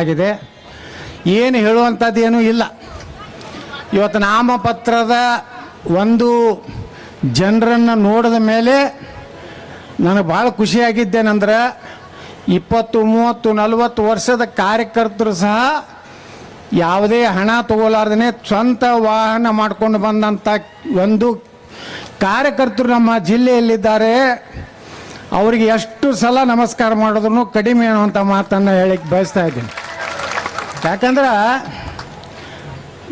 ಆಗಿದೆ. ಏನು ಹೇಳುವಂಥದ್ದು ಏನೂ ಇಲ್ಲ. ಇವತ್ತು ನಾಮಪತ್ರದ ಒಂದು ಜನರನ್ನು ನೋಡಿದ ಮೇಲೆ ನನಗೆ ಭಾಳ ಖುಷಿಯಾಗಿದ್ದೇನೆಂದ್ರೆ ಇಪ್ಪತ್ತು, ಮೂವತ್ತು, ನಲವತ್ತು ವರ್ಷದ ಕಾರ್ಯಕರ್ತರು ಸಹ ಯಾವುದೇ ಹಣ ತಗೋಲಾರ್ದೇ ಸ್ವಂತ ವಾಹನ ಮಾಡ್ಕೊಂಡು ಬಂದಂಥ ಒಂದು ಕಾರ್ಯಕರ್ತರು ನಮ್ಮ ಜಿಲ್ಲೆಯಲ್ಲಿದ್ದಾರೆ. ಅವರಿಗೆ ಎಷ್ಟು ಸಲ ನಮಸ್ಕಾರ ಮಾಡಿದ್ರು ಕಡಿಮೆ ಅನ್ನುವಂಥ ಮಾತನ್ನು ಹೇಳಕ್ಕೆ ಬಯಸ್ತಾ ಇದ್ದೀನಿ. ಯಾಕಂದ್ರೆ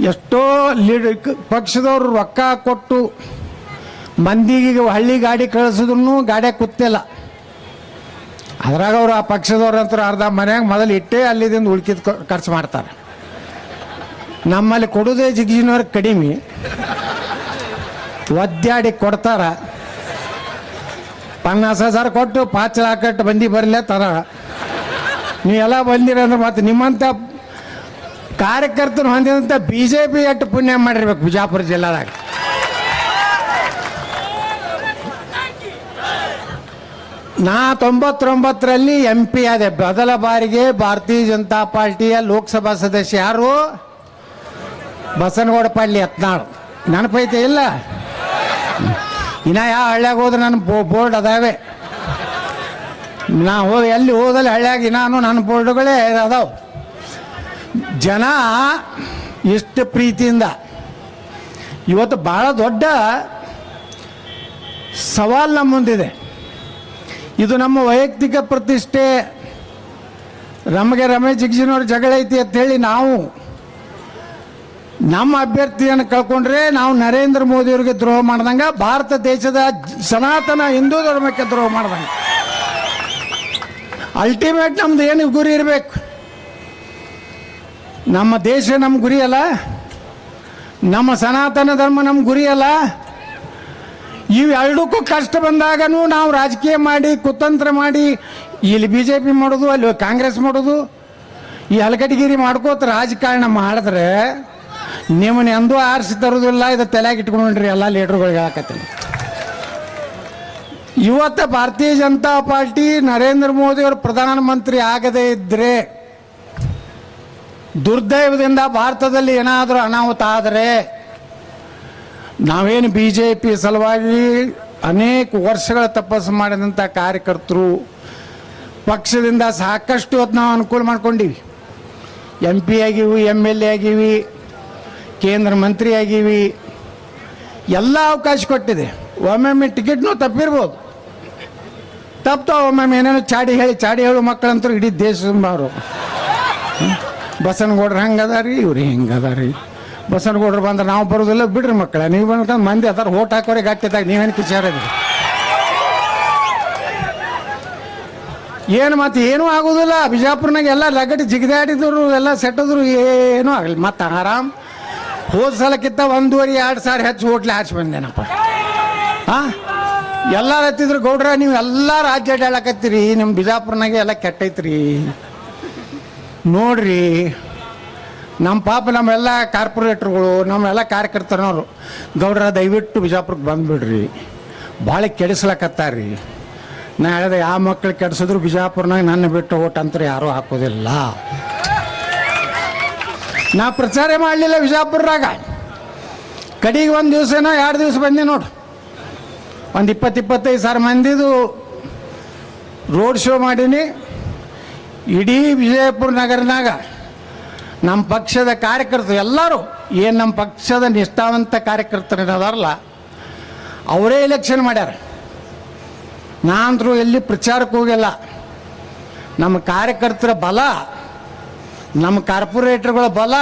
ಎಷ್ಟೋ ಲೀಡ್ ಪಕ್ಷದವರು ರೊಕ್ಕ ಕೊಟ್ಟು ಮಂದಿಗೆ ಹಳ್ಳಿ ಗಾಡಿ ಕಳಿಸಿದ್ರು ಗಾಡಿ ಕೂತಿಲ್ಲ. ಅದ್ರಾಗ ಅವರು ಆ ಪಕ್ಷದವ್ರ ಅಂತ ಅರ್ಧ ಮನೆಯಾಗ ಮೊದಲು ಇಟ್ಟೇ ಅಲ್ಲಿದಿಂದ ಉಳ್ಕಿದ ಖರ್ಚು ಮಾಡ್ತಾರೆ. ನಮ್ಮಲ್ಲಿ ಕೊಡೋದೇ ಜಿಗ್ಜಿನವ್ರಿಗೆ ಕಡಿಮೆ. ಒದ್ದಾಡಿ ಕೊಡ್ತಾರ. ಪನ್ನಾಸ್ ಹಜಾರ್ ಕೊಟ್ಟು ಪಾಚ ಹಾಕಟ್ಟು ಬಂದಿ ಬರಲೇ ತರ ನೀವೆಲ್ಲ ಬಂದಿರ ಅಂದ್ರೆ ಮತ್ತೆ ನಿಮ್ಮಂಥ ಕಾರ್ಯಕರ್ತರು ಹೊಂದಿದಂಥ ಬಿ ಜೆ ಪಿ ಪುಣ್ಯ ಮಾಡಿರ್ಬೇಕು ಬಿಜಾಪುರ ಜಿಲ್ಲಾದಾಗ. ನಾ ತೊಂಬತ್ತೊಂಬತ್ತರಲ್ಲಿ ಎಂ ಪಿ ಆದೆ. ಮೊದಲ ಬಾರಿಗೆ ಭಾರತೀಯ ಜನತಾ ಪಾರ್ಟಿಯ ಲೋಕಸಭಾ ಸದಸ್ಯ ಯಾರು? ಬಸನಗೌಡ ಪಾಳ್ಯ, ಯತ್ನಾಳ್. ನೆನಪೈತೆ ಇಲ್ಲ? ಇನ್ನ ಯಾವ ಹಳ್ಳ್ಯಾಗ ಹೋದ್ರೆ ನನ್ನ ಬೋರ್ಡ್ ಅದಾವೆ. ನಾ ಹೋದ ಎಲ್ಲಿ ಹೋದಲ್ಲಿ ಹಳ್ಳ್ಯಾಗ ನಾನು ನನ್ನ ಬೋರ್ಡ್ಗಳೇ ಅದಾವ ಜನ ಎಷ್ಟು ಪ್ರೀತಿಯಿಂದ. ಇವತ್ತು ಭಾಳ ದೊಡ್ಡ ಸವಾಲು ನಮ್ಮ ಮುಂದಿದೆ. ಇದು ನಮ್ಮ ವೈಯಕ್ತಿಕ ಪ್ರತಿಷ್ಠೆ. ನಮಗೆ ರಮೇಶ್ ಜಿಗ್ಜಿನವ್ರ ಜಗಳ ಐತಿ ಅಂತ ಹೇಳಿ ನಾವು ನಮ್ಮ ಅಭ್ಯರ್ಥಿಯನ್ನು ಕಳ್ಕೊಂಡ್ರೆ ನಾವು ನರೇಂದ್ರ ಮೋದಿಯವ್ರಿಗೆ ದ್ರೋಹ ಮಾಡ್ದಂಗೆ, ಭಾರತ ದೇಶದ ಸನಾತನ ಹಿಂದೂ ಧರ್ಮಕ್ಕೆ ದ್ರೋಹ ಮಾಡ್ದಂಗೆ. ಅಲ್ಟಿಮೇಟ್ ನಮ್ದು ಏನು ಗುರಿ ಇರಬೇಕು. ನಮ್ಮ ದೇಶ ನಮ್ಮ ಗುರಿ ಅಲ್ಲ. ನಮ್ಮ ಸನಾತನ ಧರ್ಮ ನಮ್ಮ ಗುರಿ ಅಲ್ಲ. ಇವೆರಡಕ್ಕೂ ಕಷ್ಟ ಬಂದಾಗನೂ ನಾವು ರಾಜಕೀಯ ಮಾಡಿ, ಕುತಂತ್ರ ಮಾಡಿ, ಇಲ್ಲಿ ಬಿ ಜೆ ಪಿ ಮಾಡೋದು, ಅಲ್ಲಿ ಕಾಂಗ್ರೆಸ್ ಮಾಡೋದು, ಈ ಹಲಕಟಗಿರಿ ಮಾಡ್ಕೋತ ರಾಜಕಾರಣ ಮಾಡಿದ್ರೆ ನಿಮ್ಮನ್ನ ಎಂದೂ ಆರಿಸಿ ತರೋದಿಲ್ಲ ಇದು ತಲೆಯಾಗಿ ಇಟ್ಕೊಂಡ್ರಿ ಎಲ್ಲ ಲೀಡರ್ಗಳಿಗೆ ಹಾಕತ್ತೀನಿ ಇವತ್ತು ಭಾರತೀಯ ಜನತಾ ಪಾರ್ಟಿ ನರೇಂದ್ರ ಮೋದಿ ಅವರು ಪ್ರಧಾನಮಂತ್ರಿ ಆಗದೇ ಇದ್ರೆ ದುರ್ದೈವದಿಂದ ಭಾರತದಲ್ಲಿ ಏನಾದರೂ ಅನಾಹುತ ಆದರೆ ನಾವೇನು ಬಿ ಜೆ ಪಿ ಸಲುವಾಗಿ ಅನೇಕ ವರ್ಷಗಳ ತಪಸ್ಸು ಮಾಡಿದಂಥ ಕಾರ್ಯಕರ್ತರು ಪಕ್ಷದಿಂದ ಸಾಕಷ್ಟು ಹೊತ್ತು ನಾವು ಅನುಕೂಲ ಮಾಡ್ಕೊಂಡಿವಿ. ಎಂ ಪಿ ಆಗೀವಿ ಎಂ ಎಲ್ ಎ ಆಗೀವಿ, ಕೇಂದ್ರ ಮಂತ್ರಿ ಆಗೀವಿ ಎಲ್ಲ ಅವಕಾಶ ಕೊಟ್ಟಿದೆ. ಒಮ್ಮೊಮ್ಮೆ ಟಿಕೆಟ್ನೂ ತಪ್ಪಿರ್ಬೋದು. ತಪ್ಪ ಒಮ್ಮೊಮ್ಮೆ ಏನೇನೋ ಚಾಡಿ ಹೇಳಿ, ಚಾಡಿ ಹೇಳು ಮಕ್ಕಳಂತೂ ಇಡೀ ದೇಶದ ಅವರು ಬಸನಗೌಡ್ರು ಹಂಗೆ ಅದಾರಿ ಇವ್ರು ಹಿಂಗೆ ಅದಾರಿ ಬಸನಗೌಡ್ರು ಬಂದ್ರೆ ನಾವು ಬರೋದಿಲ್ಲ, ಬಿಡ್ರಿ ಮಕ್ಕಳ. ನೀವು ಬಂದ್ರೆ ಮಂದಿ ಅದಾರ, ಓಟ್ ಹಾಕೋರೆ ಗಟ್ಟಿದಾಗ ನೀವೇನು ಕಿಚಾರದ್ರಿ ಏನು ಮತ್ತೆ ಏನೂ ಆಗೋದಿಲ್ಲ. ಬಿಜಾಪುರ್ನಾಗ ಎಲ್ಲ ಲಗಡಿ ಜಿಗಿದಾಡಿದ್ರು, ಎಲ್ಲ ಸೆಟ್ಟದ್ರು, ಏನೂ ಆಗಲಿ ಮತ್ತೆ ಆರಾಮ್. ಹೋದ ಸಲಕ್ಕಿಂತ ಒಂದೂವರೆ, ಎರಡು ಸಾವಿರ ಹೆಚ್ಚು ಓಟ್ಲೆ ಹಾಚಿ ಬಂದೇನಪ್ಪ. ಹಾಂ ಎಲ್ಲ ಹತ್ತಿದ್ರು ಗೌಡ್ರ, ನೀವು ಎಲ್ಲ ರಾಜ್ಯ ಹೇಳಕತ್ತೀರಿ. ನಿಮ್ಮ ಬಿಜಾಪುರ್ನಾಗೆ ಎಲ್ಲ ಕೆಟ್ಟೈತ್ರಿ. ನೋಡ್ರಿ ನಮ್ಮ ಪಾಪ ನಮ್ಮೆಲ್ಲ ಕಾರ್ಪೊರೇಟ್ರುಗಳು, ನಮ್ಮೆಲ್ಲ ಕಾರ್ಯಕರ್ತರನವರು, ಗೌಡ್ರ ದಯವಿಟ್ಟು ಬಿಜಾಪುರಕ್ಕೆ ಬಂದುಬಿಡ್ರಿ. ಭಾಳ ಕೆಡಿಸ್ಲಕತ್ತಾರ್ರಿ. ನಾ ಹೇಳಿದೆ, ಯಾವ ಮಕ್ಕಳು ಕೆಡಿಸಿದ್ರು ಬಿಜಾಪುರ್ನಾಗ ನನ್ನ ಬಿಟ್ಟು ಓಟ್ ಅಂತ ಯಾರೂ ಹಾಕೋದಿಲ್ಲ. ನಾ ಪ್ರಚಾರ ಮಾಡಲಿಲ್ಲ ಬಿಜಾಪುರ್ನಾಗ. ಕಡೆಗೆ ಒಂದು ದಿವಸನೋ ಎರಡು ದಿವಸ ಬಂದೆ ನೋಡು. ಒಂದು ಇಪ್ಪತ್ತು ಇಪ್ಪತ್ತೈದು ಸಾವಿರ ಮಂದಿದು ರೋಡ್ ಶೋ ಮಾಡೀನಿ. ಇಡೀ ವಿಜಯಪುರ ನಗರನಾಗ ನಮ್ಮ ಪಕ್ಷದ ಕಾರ್ಯಕರ್ತರು ಎಲ್ಲರೂ, ಏನು ನಮ್ಮ ಪಕ್ಷದ ನಿಷ್ಠಾವಂತ ಕಾರ್ಯಕರ್ತರು ಅದಾರಲ್ಲ ಅವರೇ ಎಲೆಕ್ಷನ್ ಮಾಡ್ಯಾರ. ನಾನಂತರೂ ಎಲ್ಲಿ ಪ್ರಚಾರಕ್ಕೆ ಹೋಗಿಲ್ಲ. ನಮ್ಮ ಕಾರ್ಯಕರ್ತರ ಬಲ, ನಮ್ಮ ಕಾರ್ಪೊರೇಟರ್ಗಳ ಬಲ,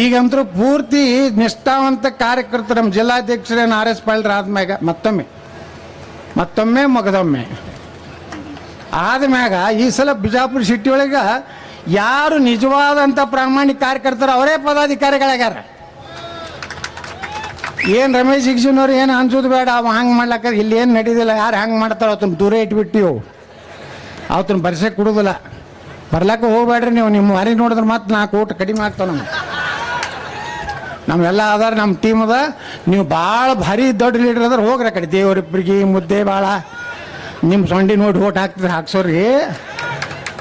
ಈಗಂತರೂ ಪೂರ್ತಿ ನಿಷ್ಠಾವಂತ ಕಾರ್ಯಕರ್ತರು ನಮ್ಮ ಜಿಲ್ಲಾಧ್ಯಕ್ಷರೇನು ಆರ್ ಎಸ್ ಪಾಳ್ರ ಆದ್ಮ್ಯಾಗ ಮತ್ತೊಮ್ಮೆ ಮತ್ತೊಮ್ಮೆ, ಮಗದೊಮ್ಮೆ. ಆದ್ಮ್ಯಾಗ ಈ ಸಲ ಬಿಜಾಪುರ ಸಿಟಿ ಒಳಗೆ ಯಾರು ನಿಜವಾದಂಥ ಪ್ರಾಮಾಣಿಕ ಕಾರ್ಯಕರ್ತರು ಅವರೇ ಪದಾಧಿಕಾರಿಗಳಾಗ್ಯಾರ. ಏನು ರಮೇಶ್ ಶಿಕ್ಷಣವ್ರು ಏನು ಅನ್ಸೋದು ಬೇಡ, ಅವ ಹಂಗೆ ಮಾಡ್ಲಕ್ಕ, ಇಲ್ಲಿ ಏನು ನಡೀದಿಲ್ಲ, ಯಾರು ಹಂಗೆ ಮಾಡ್ತಾರೋ ಅವತ್ತನ್ನ ದೂರ ಇಟ್ಬಿಟ್ಟಿವು ಅವತನ ಬರ್ಸಕ್ಕೆ ಕೊಡೋದಿಲ್ಲ. ಬರ್ಲಕ್ಕ ಹೋಗ್ಬೇಡ್ರಿ ನೀವು ನಿಮ್ಮ ಮರಿ ನೋಡಿದ್ರೆ ಮತ್ತೆ ನಾಲ್ಕು ಊಟ ಕಡಿಮೆ ಆಗ್ತಾವ ನಮ್ಗೆ. ನಮ್ಮೆಲ್ಲ ಅದಾರ ನಮ್ಮ ಟೀಮ್ ಅದ. ನೀವು ಭಾಳ ಭಾರಿ ದೊಡ್ಡ ಲೀಡರ್ ಅದ್ರ ಹೋಗ್ರಿ ಕಡೆ. ದೇವರಿಬ್ಬರಿಗೆ ಮುದ್ದೆ ಭಾಳ ನಿಮ್ಮ ಸೊಂಡಿ ನೋಡಿ ಓಟ್ ಹಾಕ್ತಿದ್ರೆ ಹಾಕ್ಸೋರಿ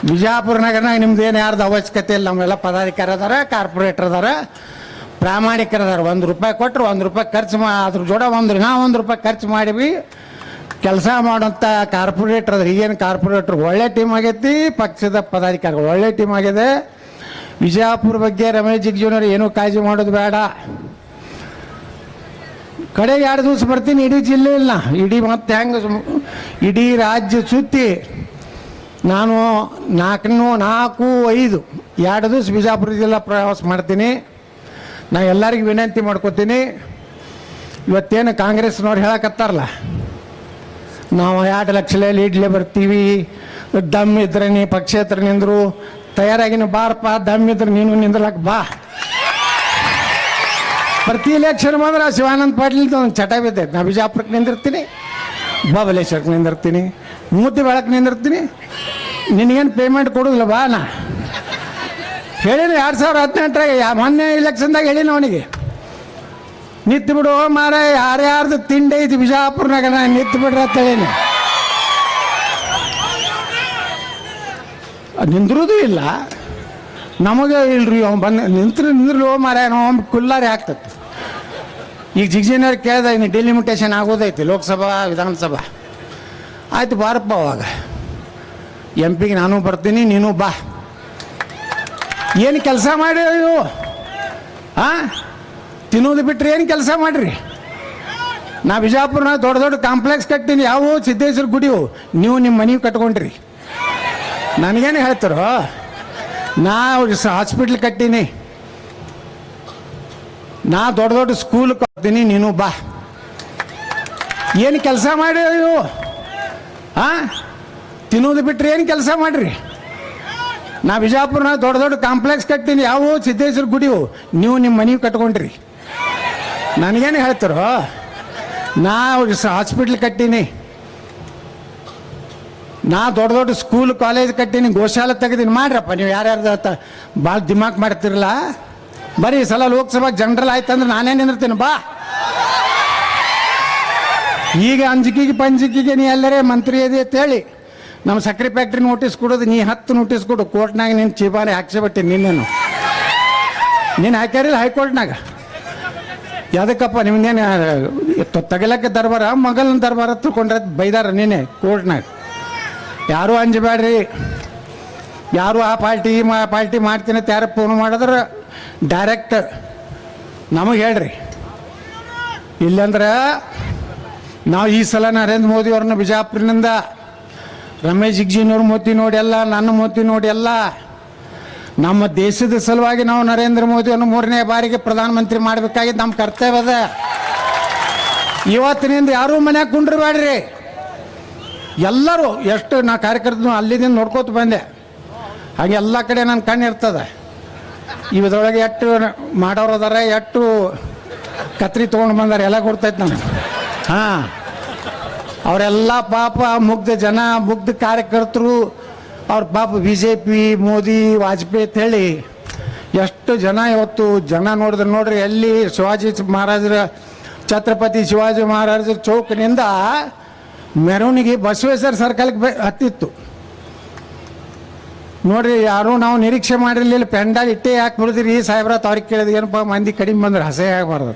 ಬಿಜಾಪುರ ನಗರನಾಗ ನಿಮ್ದು ಏನು ಯಾರ್ದು ಅವಶ್ಯಕತೆ ಇಲ್ಲ ನಮ್ಮೆಲ್ಲ ಪದಾಧಿಕಾರಿ ಅದಾರ, ಕಾರ್ಪೊರೇಟರ್ ಅದಾರ, ಪ್ರಾಮಾಣಿಕರ ಅದಾರ. ಒಂದು ರೂಪಾಯಿ ಕೊಟ್ಟರು ಒಂದು ರೂಪಾಯಿ ಖರ್ಚು ಮಾ ಅದ್ರ ಜೋಡ ಒಂದು ನಾ ಒಂದು ರೂಪಾಯಿ ಖರ್ಚು ಮಾಡಿವಿ. ಕೆಲಸ ಮಾಡೋಂಥ ಕಾರ್ಪೊರೇಟರ್ ಅದ್ರ. ಈಗೇನು ಕಾರ್ಪೊರೇಟರ್? ಒಳ್ಳೆ ಟೀಮ್ ಆಗೈತಿ, ಪಕ್ಷದ ಪದಾಧಿಕಾರಿಗಳು. ಒಳ್ಳೆ ಟೀಮ್ ಆಗಿದೆ. ವಿಜಯಪುರ ಬಗ್ಗೆ ರಮೇಶ್ ಜಿಗ್ಜೂನವ್ರು ಏನೂ ಕಾಳಜಿ ಮಾಡೋದು ಬೇಡ. ಕಡೆಗೆ ಎರಡು ದಿವಸ ಬರ್ತೀನಿ, ಇಡೀ ಜಿಲ್ಲೆ ಇಲ್ಲ. ಇಡೀ ಮತ್ತೆ ಹೆಂಗೆ ಇಡೀ ರಾಜ್ಯ ಸುತ್ತಿ ನಾನು ನಾಲ್ಕು ನಾಲ್ಕು, ಐದು, ಎರಡು ದಿವಸ ಬಿಜಾಪುರ ಜಿಲ್ಲೆ ಪ್ರವಾಸ ಮಾಡ್ತೀನಿ. ನಾ ಎಲ್ಲರಿಗೂ ವಿನಂತಿ ಮಾಡ್ಕೋತೀನಿ. ಇವತ್ತೇನು ಕಾಂಗ್ರೆಸ್ನವ್ರು ಹೇಳಕತ್ತಾರಲ್ಲ, ನಾವು ಎರಡು ಲಕ್ಷ ಲೀಡ್ಲೆ ಬರ್ತೀವಿ. ದಮ್ ಇದ್ರೆ ನೀ ಪಕ್ಷೇತ್ರ ನಿಂದರು, ತಯಾರಾಗಿನ ಬಾರಪ್ಪ, ದಮ್ ಇದ್ರೆ ನೀನು ನಿಂದ್ರಲಕ್ಕ ಬಾ. ಪ್ರತಿ ಇಲೆಕ್ಷನ್ ಬಂದ್ರೆ ಶಿವಾನಂದ ಪಾಟೀಲ್ ಒಂದು ಚಟ ಬಿದ್ದೈತೆ. ನಾ ಬಿಜಾಪುರಕ್ಕೆ ನಿಂದಿರ್ತೀನಿ, ಬಾಬಲೇಶ್ವರಕ್ಕೆ ನಿಂದಿರ್ತೀನಿ, ಮೂತಿ ಬೆಳಕ್ ನಿಂದಿರ್ತೀನಿ. ನಿನಗೇನು ಪೇಮೆಂಟ್ ಕೊಡೋದಿಲ್ಲ, ಬಾ ನಾ. ಹೇಳಿನ ಎರಡು ಸಾವಿರ ಹದಿನೆಂಟರಾಗ ಮೊನ್ನೆ ಇಲೆಕ್ಷನ್ದಾಗ ಹೇಳಿನ ಅವನಿಗೆ. ನಿಂತು ಬಿಡು ಮಾರ ಯಾರ್ಯಾರ್ದು ತಿಂಡಿ ಐತಿ ಬಿಜಾಪುರ್ನಾಗ, ನಾ ನಿಂತು ಬಿಡ್ರಿ ಅಂತ ಹೇಳೀನಿ. ನಿಂದ್ರೂದು ಇಲ್ಲ. ನಮಗೆ ಇಲ್ರಿ, ಅವ್ನು ಬಂದು ನಿಂತ್ರು ನಿಂದ್ರಲಿ ಹೋ ಮಾರ ಅವ್ನು ಕುಲ್ಲಾರಿ ಆಗ್ತದೆ. ಈಗ ಜಿಗ್ಜಿನವ್ರು ಕೇಳ್ದ, ಇನ್ನು ಡಿಲಿಮಿಟೇಷನ್ ಆಗೋದೈತಿ, ಲೋಕಸಭಾ, ವಿಧಾನಸಭಾ. ಆಯ್ತು ಬಾರಪ್ಪ ಅವಾಗ. ಎಂ ಪಿಗೆ ನಾನು ಬರ್ತೀನಿ, ನೀನು ಬಾ. ಏನು ಕೆಲಸ ಮಾಡಿ ನೀವು? ಹಾಂ ತಿನ್ನೋದು ಬಿಟ್ಟರೆ ಏನು ಕೆಲಸ ಮಾಡ್ರಿ? ನಾ ಬಿಜಾಪುರನ ದೊಡ್ಡ ದೊಡ್ಡ ಕಾಂಪ್ಲೆಕ್ಸ್ ಕಟ್ತೀನಿ, ಯಾವ ಸಿದ್ದೇಶ್ವರ ಗುಡಿಯು. ನೀವು ನಿಮ್ಮ ಮನೆಗೆ ಕಟ್ಕೊಂಡ್ರಿ. ನನಗೇನು ಹೇಳ್ತಾರೋ? ನಾ ಹಾಸ್ಪಿಟ್ಲ್ ಕಟ್ಟೀನಿ. ನಾ ದೊಡ್ಡ ದೊಡ್ಡ ಸ್ಕೂಲ್ ಕೊಡ್ತೀನಿ ನೀನು ಬಾ. ಏನು ಕೆಲಸ ಮಾಡಿ ನೀವು? ಹಾಂ ತಿನ್ನೋದು ಬಿಟ್ಟರೆ ಏನು ಕೆಲಸ ಮಾಡ್ರಿ? ನಾ ಬಿಜಾಪುರನ ದೊಡ್ಡ ದೊಡ್ಡ ಕಾಂಪ್ಲೆಕ್ಸ್ ಕಟ್ತೀನಿ ಯಾವ ಸಿದ್ದೇಶ್ವರ ಗುಡಿವು ನೀವು ನಿಮ್ಮ ಮನೆಗೆ ಕಟ್ಕೊಂಡ್ರಿ. ನನಗೇನು ಹೇಳ್ತಾರೋ? ನಾ ಹಾಸ್ಪಿಟ್ಲ್ ಕಟ್ಟೀನಿ. ನಾ ದೊಡ್ಡ ದೊಡ್ಡ ಸ್ಕೂಲ್ ಕಾಲೇಜ್ ಕಟ್ಟಿನಿ, ಗೋಶಾಲೆ ತೆಗೆದೀನಿ. ಮಾಡ್ರಪ್ಪ, ನೀವು ಯಾರ್ಯಾರ್ದು ಭಾಳ ದಿಮಾಕ್ ಮಾಡ್ತಿರಲ್ಲ? ಬರೀ ಸಲ ಲೋಕಸಭಾ ಜನರಲ್ ಆಯ್ತಂದ್ರೆ ನಾನೇ ನಿಂದಿರ್ತೀನಿ. ಬಾ. ಈಗ ಅಂಜಿಕೆಗೆ ಪಂಜಿಕಿಗೆ ನೀ ಎಲ್ಲರೇ ಮಂತ್ರಿ ಇದೆ ಅಂತೇಳಿ ನಮ್ಮ ಸಕ್ಕರೆ ಫ್ಯಾಕ್ಟ್ರಿ ನೋಟಿಸ್ ಕೊಡೋದು, ನೀ ಹತ್ತು ನೋಟಿಸ್ ಕೊಡು. ಕೋರ್ಟ್ನಾಗ ನಿನ್ನ ಚೀಪಾನೆ ಹಾಕ್ಸಿಬಿಟ್ಟಿ ನಿನ್ನೇನು. ನೀನು ಹಾಕ್ಯಾರಿಲ್ಲ ಹೈಕೋರ್ಟ್ನಾಗ? ಯಾವುದಕ್ಕಪ್ಪ ನಿಮ್ದೇನು ತಗಲಕ್ಕೆ ದರ್ಬಾರ, ಮಗಲ್ನ ದರ್ಬಾರ ತಿಳ್ಕೊಂಡ್ರೆ ಬೈದಾರ ನೀನೆ ಕೋರ್ಟ್ನಾಗ? ಯಾರೂ ಅಂಜಬೇಡ್ರಿ ಯಾರು ಆ ಪಾರ್ಟಿ ಈ ಮಾ ಪಾರ್ಟಿ ಮಾಡ್ತೀನಿ ಅಂತ ಯಾರು ಫೋನ್ ಮಾಡಿದ್ರೆ ಡೈರೆಕ್ಟ್ ನಮಗೆ ಹೇಳ್ರಿ. ಇಲ್ಲಂದ್ರೆ ನಾವು ಈ ಸಲ ನರೇಂದ್ರ ಮೋದಿ ಅವ್ರನ್ನ ಬಿಜಾಪುರನಿಂದ, ರಮೇಶ್ ಜಿಗ್ಜಿನವ್ರ ಮೋತಿ ನೋಡಿ ಎಲ್ಲ ನನ್ನ ಮೋತಿ ನೋಡಿ ಎಲ್ಲ ನಮ್ಮ ದೇಶದ ಸಲುವಾಗಿ ನಾವು ನರೇಂದ್ರ ಮೋದಿಯನ್ನು ಮೂರನೇ ಬಾರಿಗೆ ಪ್ರಧಾನಮಂತ್ರಿ ಮಾಡಬೇಕಾಗಿದ್ದು ನಮ್ಮ ಕರ್ತವ್ಯ ಅದ. ಇವತ್ತಿನಿಂದ ಯಾರೂ ಮನ್ಯಾಗ ಕುಂಡ್ರಬೇಡ್ರಿ ಎಲ್ಲರೂ ಎಷ್ಟು ನಾ ಕಾರ್ಯಕರ್ತರು ಅಲ್ಲಿದಿಂದ ನೋಡ್ಕೋತ ಬಂದೆ. ಹಾಗೆ ಎಲ್ಲ ಕಡೆ ನನ್ನ ಕಣ್ಣು ಇರ್ತದೆ. ಇವದ್ರೊಳಗೆ ಎಷ್ಟು ಮಾಡೋರು ಅದಾರ ಎಷ್ಟು ಕತ್ರಿ ತೊಗೊಂಡು ಬಂದಾರೆ ಎಲ್ಲ ಕೊಡ್ತೈತೆ ನನಗೆ. ಹಾಂ. ಅವರೆಲ್ಲ ಪಾಪ ಮುಗ್ಧ ಜನ ಮುಗ್ಧ ಕಾರ್ಯಕರ್ತರು ಅವ್ರ ಪಾಪ B J P Modi Vajpayee ಅಂತ ಹೇಳಿ ಎಷ್ಟು ಜನ ಇವತ್ತು ಜನ ನೋಡಿದ್ರೆ ನೋಡ್ರಿ ಎಲ್ಲಿ ಶಿವಾಜಿ ಮಹಾರಾಜರ ಛತ್ರಪತಿ ಶಿವಾಜಿ ಮಹಾರಾಜರ ಚೌಕಿನಿಂದ ಮೆರವಣಿಗೆ ಬಸವೇಶ್ವರ ಸರ್ಕಲ್ಗೆ ಹತ್ತಿತ್ತು. ನೋಡ್ರಿ, ಯಾರು ನಾವು ನಿರೀಕ್ಷೆ ಮಾಡಿರಲಿಲ್ಲ. ಪೆಂಡಲ್ ಇಟ್ಟೇ ಯಾಕೆ ಬಿಡಿದ್ರಿ? ಸಾಹೇಬ್ರ ಅವ್ರಿಗೆ ಕೇಳಿದ ಏನಪ್ಪ, ಮಂದಿ ಕಡಿಮೆ ಬಂದ್ರೆ ಹಸೆ ಆಗಬಾರ್ದು.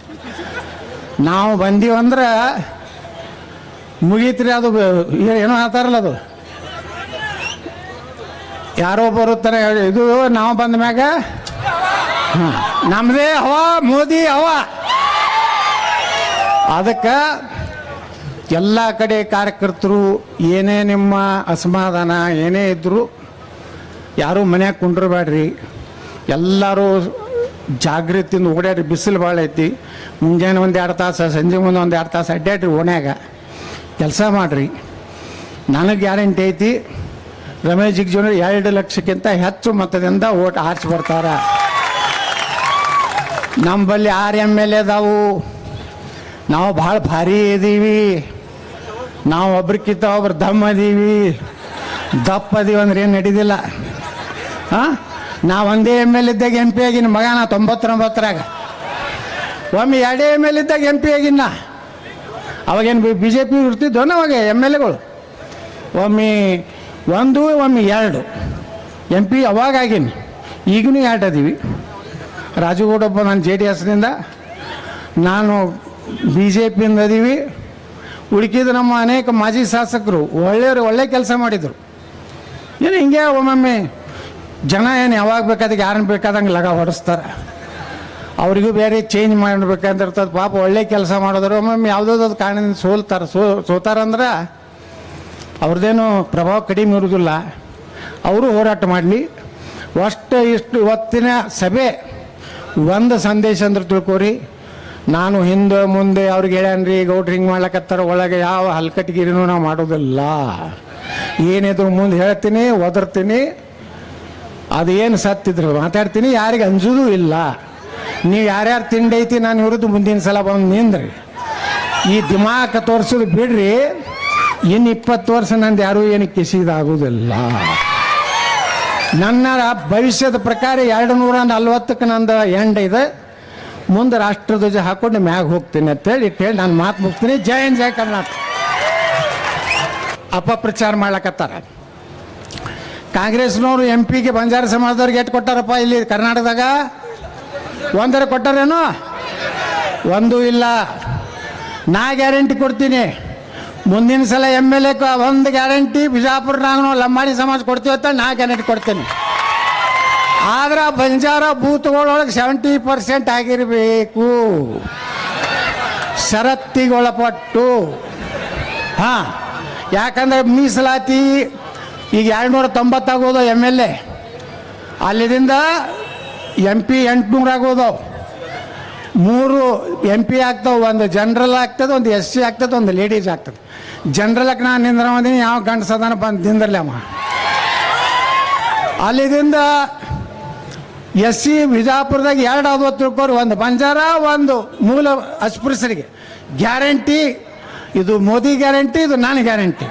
ನಾವು ಬಂದೀವಂದ್ರೆ ಮುಗೀತ್ರಿ ಅದು ಏನೋ ಆತಾರಲ್ಲ ಅದು. ಯಾರೋ ಬರುತ್ತಾರೆ ಇದು ನಾವು ಬಂದ ಮ್ಯಾಗ, ಹಾಂ ನಮ್ಮದೇ ಹವಾ, ಮೋದಿ ಹವಾ. ಅದಕ್ಕೆ ಎಲ್ಲ ಕಡೆ ಕಾರ್ಯಕರ್ತರು ಏನೇ ನಿಮ್ಮ ಅಸಮಾಧಾನ, ಏನೇ ಇದ್ದರೂ ಯಾರೂ ಮನ್ಯಾಗ ಕುಂಡ್ರಬೇಡ್ರಿ. ಎಲ್ಲರೂ ಜಾಗೃತಿಯಿಂದ ಓಡಾಡ್ರಿ ಬಿಸಿಲು ಭಾಳ ಐತಿ. ಮುಂಜಾನೆ ಒಂದು ಎರಡು ತಾಸು, ಸಂಜೆ ಮುಂದೆ ಒಂದು ಎರಡು ತಾಸು ಅಡ್ಡಾಡ್ರಿ ಓಣ್ಯಾಗ. ಕೆಲಸ ಮಾಡಿರಿ. ನನಗೆ ಗ್ಯಾರಂಟಿ ಐತಿ ರಮೇಶ್ ಜಿಗ್ಜಿಯವರು ಎರಡು ಲಕ್ಷಕ್ಕಿಂತ ಹೆಚ್ಚು ಮತದಿಂದ ಓಟ್ ಆರ್ಚ್ ಬರ್ತಾರ ನಮ್ಮಲ್ಲಿ ಆರು ಎಂ ಎಲ್ ಎದಾವು ನಾವು ಭಾಳ ಭಾರಿ ಇದೀವಿ. ನಾವು ಒಬ್ರಿಗಿಂತ ಒಬ್ರು ದಮ್ ಅದೀವಿ ದಪ್ಪ ಅದೀವಿ ಅಂದ್ರೆ ಏನು ನಡೀದಿಲ್ಲ. ಹಾಂ ನಾ ಒಂದೇ ಎಂ ಎಲ್ ಇದ್ದಾಗ ಎಂ ಪಿ ಆಗಿನ ಮಗ ನಾ ತೊಂಬತ್ತೊಂಬತ್ತರಾಗ. ಒಮ್ಮೆ ಎರಡೇ ಎಂ ಎಲ್ ಇದ್ದಾಗ ಎಂ ಪಿ ಆಗಿನ. ಅವಾಗೇನು ಬಿ ಜೆ ಪಿ ಇರ್ತಿದ್ದು ಅವಾಗ ಎಂ ಎಲ್ ಎಗಳು ಒಮ್ಮೆ ಒಂದು, ಒಮ್ಮೆ ಎರಡು. ಎಂ ಪಿ ಅವಾಗ ಆಗೀನಿ. ಎರಡು ಅದೀವಿ. ರಾಜುಗೌಡಪ್ಪ ನಾನು ಜೆ ಡಿ ಎಸ್ನಿಂದ ನಾನು ಬಿ ಜೆ ಪಿಯಿಂದ ಅದೀವಿ. ಉಳ್ಕಿದ ನಮ್ಮ ಅನೇಕ ಮಾಜಿ ಶಾಸಕರು ಒಳ್ಳೆಯವರು ಒಳ್ಳೆ ಕೆಲಸ ಮಾಡಿದರು. ಏನು ಹಿಂಗೆ ಒಮ್ಮೊಮ್ಮೆ ಜನ ಏನು ಯಾವಾಗ ಬೇಕಾದಾಗ ಯಾರನ್ನು ಬೇಕಾದಂಗೆ ಲಗ ಹೊಡೆಸ್ತಾರೆ. ಅವರಿಗೂ ಬೇರೆ ಚೇಂಜ್ ಮಾಡಬೇಕಂತಿರ್ತದೆ. ಪಾಪ ಒಳ್ಳೆ ಕೆಲಸ ಮಾಡಿದ್ರು ಒಮ್ಮೊಮ್ಮೆ ಯಾವುದಾದ್ರು ಕಾರಣದಿಂದ ಸೋಲ್ತಾರೆ. ಸೋ ಸೋತಾರಂದ್ರೆ ಅವ್ರದ್ದೇನು ಪ್ರಭಾವ ಕಡಿಮೆ ಇರುವುದಿಲ್ಲ. ಅವರು ಹೋರಾಟ ಮಾಡಲಿ. ಅಷ್ಟು ಇಷ್ಟು ಇವತ್ತಿನ ಸಭೆ ಒಂದು ಸಂದೇಶ ಅಂದ್ರೆ ತಿಳ್ಕೊರಿ. ನಾನು ಹಿಂದೆ ಮುಂದೆ ಅವ್ರಿಗೆ ಹೇಳ್ಯಾನ್ರಿ ಗೌಡ್ರು ಹಿಂಗೆ ಮಾಡ್ಲಕತ್ತಾರ, ಒಳಗೆ ಯಾವ ಹಲ್ಕಟ್ಗಿರಿನೂ ನಾವು ಮಾಡೋದಿಲ್ಲ. ಏನಿದ್ರು ಮುಂದೆ ಹೇಳ್ತೀನಿ, ಒದರ್ತೀನಿ. ಅದೇನು ಸತ್ತಿದ್ರು ಮಾತಾಡ್ತೀನಿ, ಯಾರಿಗೆ ಅಂಜೋದು ಇಲ್ಲ. ನೀವು ಯಾರ್ಯಾರು ತಿಂಡೈತಿ ನಾನು ಇವ್ರದ್ದು ಮುಂದಿನ ಸಲ ಬಂದು ನಿಂದ್ರಿ. ಈ ದಿಮಾಕ ತೋರಿಸೋದು ಬಿಡ್ರಿ ಇನ್ನು ಇಪ್ಪತ್ತು ವರ್ಷ ನಂದು ಯಾರೂ ಏನು ಕಿಸಿದಾಗುವುದಿಲ್ಲ ನನ್ನ ಭವಿಷ್ಯದ ಪ್ರಕಾರ ಎರಡು ನೂರ ನಲ್ವತ್ತಕ್ಕೆ ನಂದು ಎಂಡ್ ಇದೆ. ಮುಂದೆ ರಾಷ್ಟ್ರಧ್ವಜ ಹಾಕೊಂಡು ಮ್ಯಾಗ ಹೋಗ್ತೀನಿ ಅಂತೇಳಿ ಹೇಳಿ ನಾನು ಮಾತು ಮುಗ್ತೀನಿ. ಜಯ ಹಿಂದ್ ಜಯ ಕರ್ನಾಟಕ. ಅಪಪ್ರಚಾರ ಮಾಡ್ಲಕತ್ತಾರ. ಕಾಂಗ್ರೆಸ್ನವರು ಎಂ ಪಿಗೆ ಬಂಜಾರ ಸಮಾಜದವ್ರಿಗೆ ಎಷ್ಟು ಕೊಟ್ಟಾರಪ್ಪ ಇಲ್ಲಿ ಕರ್ನಾಟಕದಾಗ. ಒಂದರ ಕೊಟ್ಟಾರೇನು? ಒಂದು ಇಲ್ಲ. ನಾ ಗ್ಯಾರಂಟಿ ಕೊಡ್ತೀನಿ. ಮುಂದಿನ ಸಲ ಎಂ ಎಲ್ ಎ ಒಂದು ಗ್ಯಾರಂಟಿ ಬಿಜಾಪುರ ನಾನು ಲಂಬಾಣಿ ಸಮಾಜ ಕೊಡ್ತೀವಿ ಅಂತ ನಾ ಗ್ಯಾರಂಟಿ ಕೊಡ್ತೀನಿ. ಆದ್ರೆ ಬಂಜಾರ ಬೂತ್ಗಳೊಳಗೆ ಸೆವೆಂಟಿ ಪರ್ಸೆಂಟ್ ಆಗಿರಬೇಕು. ಷರತ್ತಿಗೊಳಪಟ್ಟು ಹಾಂ, ಯಾಕಂದ್ರೆ ಮೀಸಲಾತಿ ಈಗ ಎರಡುನೂರ ತೊಂಬತ್ತಾಗೋದು ಎಂ ಎಲ್ ಎ ಅಲ್ಲಿದಿಂದ ಎಂ ಪಿ ಎಂಟುನೂರು ಆಗೋದು. ಮೂರು ಎಂ ಪಿ ಆಗ್ತಾವೆ, ಒಂದು ಜನರಲ್ ಆಗ್ತದೆ, ಒಂದು ಎಸ್ ಸಿ ಆಗ್ತದೆ, ಒಂದು ಲೇಡೀಸ್ ಆಗ್ತದೆ. ಜನ್ರಲಕ್ಕೆ ನಾನು ನಿಂದ್ರಮದೀನಿ ಯಾವ ಗಂಡಸದಾನ ಬಂದು ನಿಂದಿರ್ಲಮ್ಮ ಅಲ್ಲಿದಿಂದ ಎಸ್ ಸಿ ವಿಜಾಪುರದಾಗ ಎರಡು ಆದ್ವು ರೂಪಾಯಿ ಒಂದು ಬಂಜಾರ, ಒಂದು ಮೂಲ ಅಸ್ಪೃಶ್ಯರಿಗೆ. ಗ್ಯಾರಂಟಿ, ಇದು ಮೋದಿ ಗ್ಯಾರಂಟಿ, ಇದು ನಾನು ಗ್ಯಾರಂಟಿ.